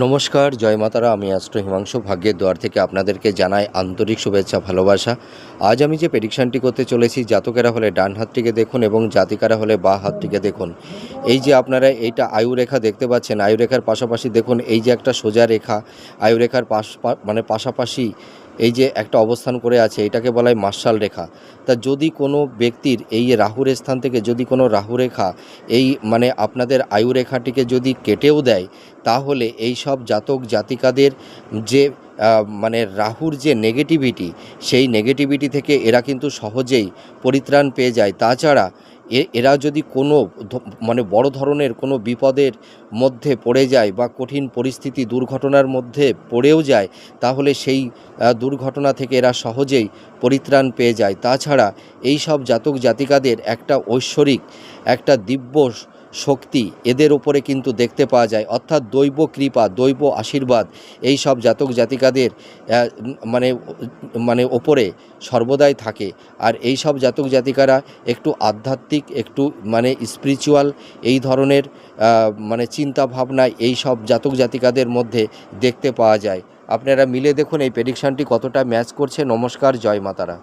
নমস্কার, জয় মাতারা, আমি অ্যাস্ট্রো হিমাংশু, ভাগ্যের দোয়ার থেকে আপনাদেরকে জানাই আন্তরিক শুভেচ্ছা, ভালোবাসা। আজ আমি যে প্রেডিকশানটি করতে চলেছি, জাতকেরা হলে ডান হাতটিকে দেখুন এবং জাতিকারা হলে বা হাতটিকে দেখুন। এই যে আপনারা এইটা আয়ুরেখা দেখতে পাচ্ছেন, আয়ুরেখার পাশাপাশি দেখুন এই যে একটা সোজা রেখা, আয়ুরেখার পাশ মানে পাশাপাশি এই যে একটা অবস্থান করে আছে, এটাকে বলা হয় মার্শাল রেখা। তা যদি কোনো ব্যক্তির এই রাহুর স্থান থেকে যদি কোনো রাহু রেখা এই মানে আপনাদের আয়ু রেখাটিকে যদি কেটেও দেয়, তাহলে এই সব জাতক জাতিকাদের যে মানে রাহুর যে নেগেটিভিটি সেই নেগেটিভিটি থেকে এরা কিন্তু সহজেই পরিত্রাণ পেয়ে যায়। তাছাড়া এরা যদি কোনো মানে বড় ধরনের কোনো বিপদের মধ্যে পড়ে যায় বা কঠিন পরিস্থিতি, দুর্ঘটনার মধ্যে পড়েও যায়, তাহলে সেই দুর্ঘটনা থেকে এরা সহজেই পরিত্রাণ পেয়ে যায়। তাছাড়া এই সব জাতক জাতিকাদের একটা ঐশ্বরিক, একটা দিব্য শক্তি এদের ওপরে কিন্তু দেখতে পাওয়া যায়। অর্থাৎ দৈব কৃপা, দৈব আশীর্বাদ এই সব জাতক জাতিকাদের মানে মানে ওপরে সর্বদাই থাকে। আর এই সব জাতক জাতিকারা একটু আধ্যাত্মিক, একটু মানে স্পিরিচুয়াল এই ধরনের মানে চিন্তা ভাবনা এই সব জাতক জাতিকাদের মধ্যে দেখতে পাওয়া যায়। আপনারা মিলে দেখুন এই প্রেডিকশানটি কতটা ম্যাচ করছে। নমস্কার, জয় মাতারা।